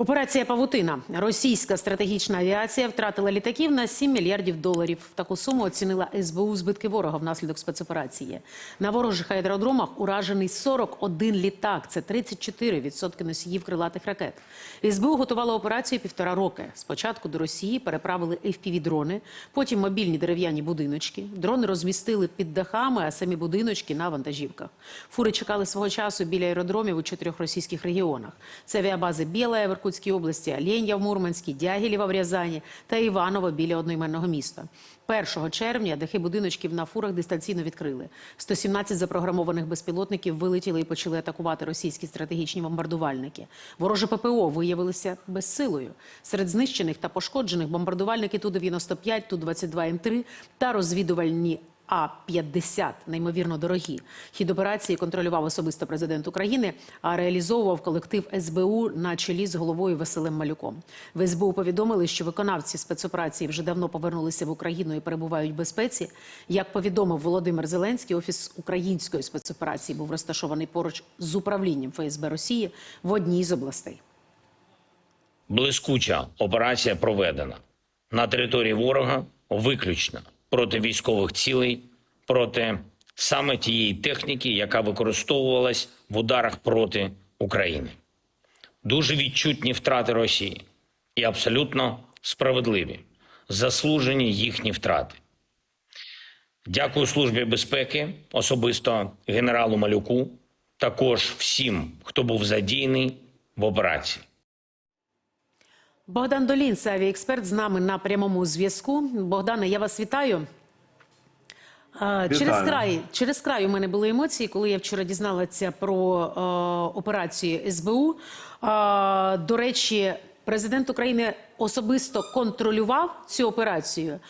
Операція Павутина. Російська стратегічна авіація втратила літаків на 7 мільярдів доларів. Таку суму оцінила СБУ збитки ворога внаслідок спецоперації. На ворожих аеродромах уражений 41 літак. Це 34% носіїв крилатих ракет. СБУ готувала операцію півтора роки. Спочатку до Росії переправили FPV-дрони, потім мобільні дерев'яні будиночки. Дрони розмістили під дахами, а самі будиночки на вантажівках. Фури чекали свого часу біля аеродромів у чотирьох російських регіонах. Це авіабази Білая в Іркутській області, Альєнія в Мурманській, Дягілєва в Рязані та Іваново біля одноіменного міста. 1 червня дахи будиночків на фурах дистанційно відкрили. 117 запрограмованих безпілотників вилетіли і почали атакувати російські стратегічні бомбардувальники. Вороже ППО виявилися безсилою. Серед знищених та пошкоджених бомбардувальники Ту-95, Ту-22М3 та розвідувальні а-50, неймовірно дорогі. Хід операції контролював особисто президент України, а реалізовував колектив СБУ на чолі з головою Василем Малюком. В СБУ повідомили, що виконавці спецоперації вже давно повернулися в Україну і перебувають в безпеці. Як повідомив Володимир Зеленський, офіс української спецоперації був розташований поруч з управлінням ФСБ Росії в одній з областей. Блискуча операція проведена на території ворога виключно проти військових цілей, проти саме тієї техніки, яка використовувалась в ударах проти України. Дуже відчутні втрати Росії і абсолютно справедливі, заслужені їхні втрати. Дякую Службі безпеки, особисто генералу Малюку, також всім, хто був задіяний в операції. Богдан Долін, це авіаексперт, з нами на прямому зв'язку. Богдане, я вас вітаю. Через край, через край у мене були емоції, коли я вчора дізналася про е, операцію СБУ. Е, до речі, президент України особисто контролював цю операцію,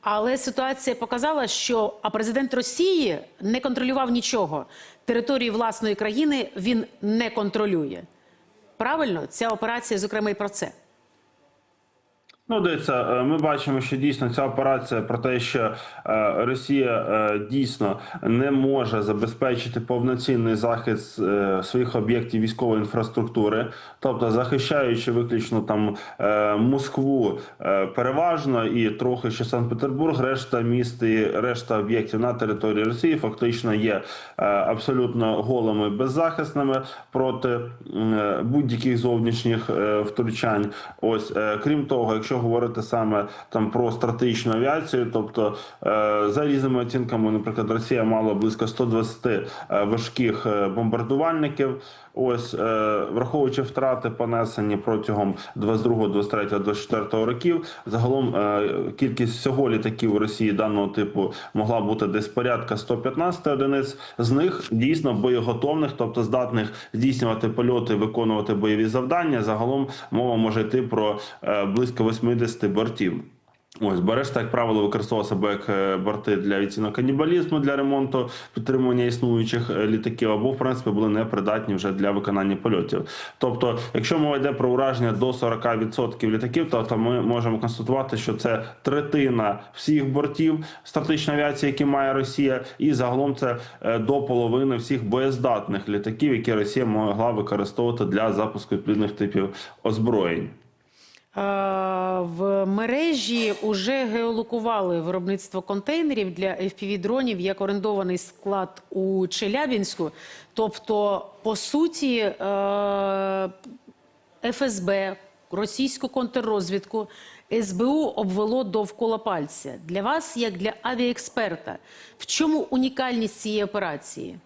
але ситуація показала, що а президент Росії не контролював нічого. Території власної країни він не контролює. Правильно, ця операція, зокрема, і про це. Ну, дивіться, е, ми бачимо, що дійсно ця операція про те, що е, Росія е, дійсно не може забезпечити повноцінний захист своїх об'єктів військової інфраструктури, тобто захищаючи виключно там Москву переважно і трохи ще Санкт-Петербург, решта міст і решта об'єктів на території Росії фактично є абсолютно голими беззахисними проти будь-яких зовнішніх втручань. Ось крім того, якщо говорити саме там про стратегічну авіацію, тобто е, за різними оцінками, наприклад, Росія мала близько 120 е, важких е, бомбардувальників. Ось враховуючи втрати понесені протягом 22, 23, 24 років, загалом кількість всього літаків у Росії даного типу могла бути десь порядка 115 одиниць. З них дійсно боєготовних, тобто здатних здійснювати польоти, виконувати бойові завдання. Загалом мова може йти про близько 80 бортів. Ось Берешта, як правило, використовував себе як е, борти для відцінок канібалізму для ремонту підтримування існуючих е, літаків, або в принципі були непридатні вже для виконання польотів. Тобто, якщо мова йде про ураження до 40% літаків, то, то ми можемо констатувати, що це третина всіх бортів стратегічної авіації, які має Росія, і загалом це е, до половини всіх боєздатних літаків, які Росія могла використовувати для запуску відповідних типів озброєнь. Е, В мережі вже геолокували виробництво контейнерів для FPV-дронів як орендований склад у Челябінську. Тобто, по суті, е, ФСБ, російську контррозвідку, СБУ обвело довкола пальця. Для вас, як для авіаексперта, в чому унікальність цієї операції?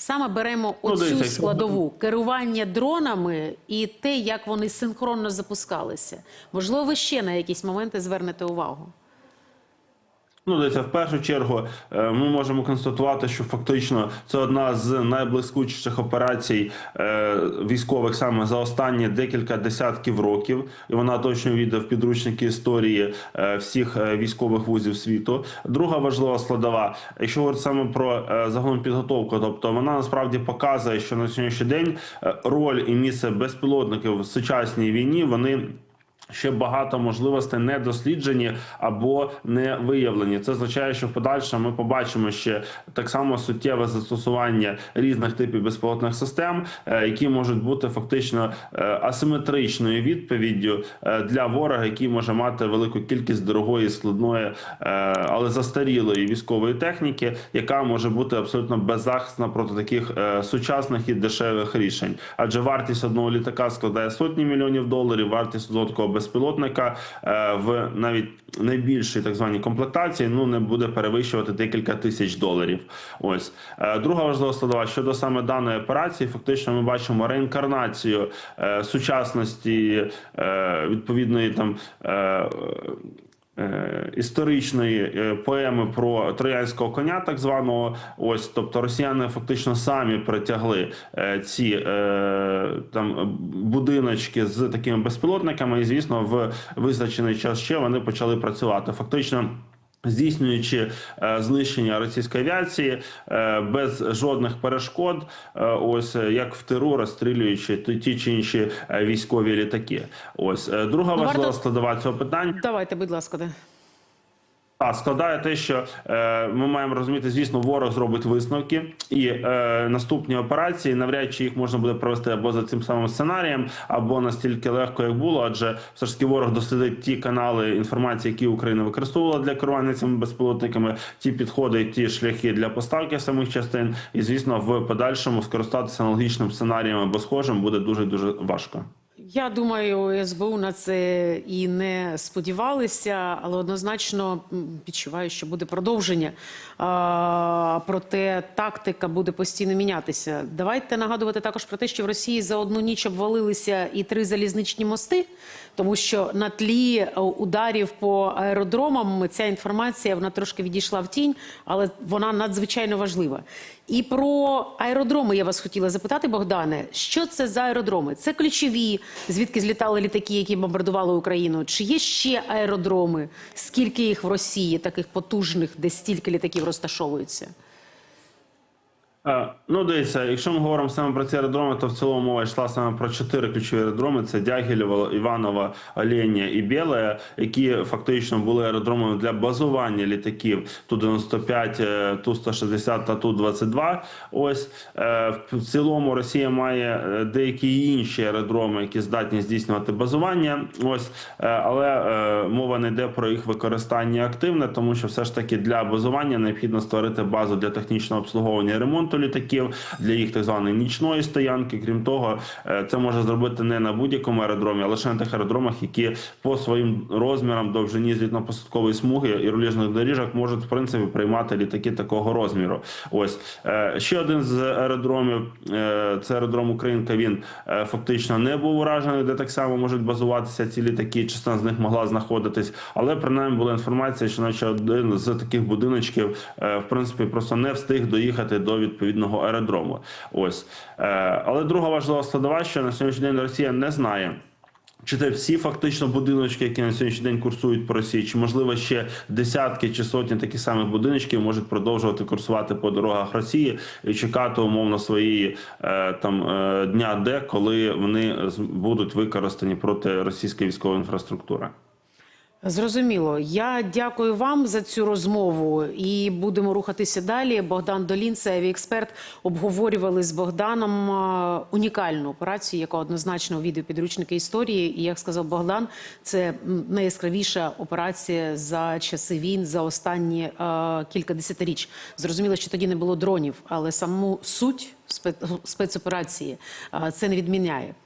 Саме беремо Ну, оцю ну, складову керування дронами і те, як вони синхронно запускалися. Можливо, ви ще на якісь моменти звернете увагу. Ну, дивіться, в першу чергу е, ми можемо констатувати, що фактично це одна з найблискучіших операцій е, військових саме за останні декілька десятків років, і вона точно війде в підручники історії е, всіх військових вузів світу. Друга важлива складова, якщо говорити саме про загалом підготовку, тобто вона насправді показує, що на сьогоднішній день роль і місце безпілотників в сучасній війні вони Ще багато можливостей не досліджені або не виявлені. Це означає, що в подальшому ми побачимо ще так само суттєве застосування різних типів безпілотних систем, е, які можуть бути фактично е, асиметричною відповіддю е, для ворога, який може мати велику кількість дорогої, складної, але застарілої військової техніки, яка може бути абсолютно беззахисна проти таких сучасних і дешевих рішень. Адже вартість одного літака складає сотні мільйонів доларів. Вартість одного безпілотника е, в навіть найбільшій так званій комплектації ну не буде перевищувати декілька тисяч доларів. Ось Е, друга важлива складова щодо саме даної операції. Фактично, ми бачимо реінкарнацію е, сучасності відповідної там. Е, Історичної е, поеми про троянського коня, так званого, ось тобто росіяни фактично самі притягли е, ці там будиночки з такими безпілотниками, і звісно, в визначений час ще вони почали працювати. Фактично. Здійснюючи е, знищення російської авіації е, без жодних перешкод, е, ось як в тиру розстрілюючи ті, чи інші військові літаки. Ось друга Ну, важлива складова цього питання. Давайте, будь ласка, де. А складає те, що е, ми маємо розуміти, звісно, ворог зробить висновки, і е, наступні операції навряд чи їх можна буде провести або за цим самим сценарієм, або настільки легко, як було. Адже все ж таки ворог дослідить ті канали інформації, які Україна використовувала для керування цими безпілотниками, ті підходи, ті шляхи для поставки самих частин. І звісно, в подальшому скористатися аналогічним сценарієм або схожим буде дуже дуже важко. Я думаю, СБУ на це і не сподівалися, але однозначно відчуваю, що буде продовження. Проте тактика буде постійно мінятися. Давайте нагадувати також про те, що в Росії за одну ніч обвалилися і три залізничні мости, тому що на тлі е, ударів по аеродромам ця інформація вона трошки відійшла в тінь, але вона надзвичайно важлива. І про аеродроми я вас хотіла запитати, Богдане, що це за аеродроми? Це ключові, звідки злітали літаки, які бомбардували Україну? Чи є ще аеродроми? Скільки їх в Росії, таких потужних, де стільки літаків розташовуються? Е, Ну, дивіться, якщо ми говоримо саме про ці аеродроми, то в цілому мова йшла саме про чотири ключові аеродроми: це Дягілєво, Іваново, Оленя і Біле, які фактично були аеродромами для базування літаків Ту-95, е, Ту-160 та Ту-22. Ось е, в цілому Росія має деякі інші аеродроми, які здатні здійснювати базування. Ось, але мова не йде про їх використання активне, тому що все ж таки для базування необхідно створити базу для технічного обслуговування і ремонту літаків, для їх так званої нічної стоянки. Крім того, е, це може зробити не на будь-якому аеродромі, а лише на тих аеродромах, які по своїм розмірам, довжині злітно-посадкової смуги і руліжних доріжок можуть в принципі приймати літаки такого розміру. Ось Е, ще один з аеродромів е, це аеродром Українка. Він фактично не був уражений, де так само можуть базуватися ці літаки. Частина з них могла знаходитись, але принаймні була інформація, що наче один з таких будиночків в принципі просто не встиг доїхати до відповідного аеродрому. Ось Е, але друга важлива складова, що на сьогоднішній день Росія не знає. Чи це всі фактично будиночки, які на сьогоднішній день курсують по Росії, чи можливо ще десятки чи сотні таких самих будиночків можуть продовжувати курсувати по дорогах Росії і чекати умовно своєї е, там е, дня, Д, коли вони будуть використані проти російської військової інфраструктури? Зрозуміло. Я дякую вам за цю розмову і будемо рухатися далі. Богдан Долін, це авіексперт, обговорювали з Богданом е, унікальну операцію, яка однозначно у відеопідручники історії. І як сказав Богдан, це найяскравіша операція за часи війн за останні е, кілька десятиріч. Зрозуміло, що тоді не було дронів, але саму суть спе- спецоперації е, це не відміняє.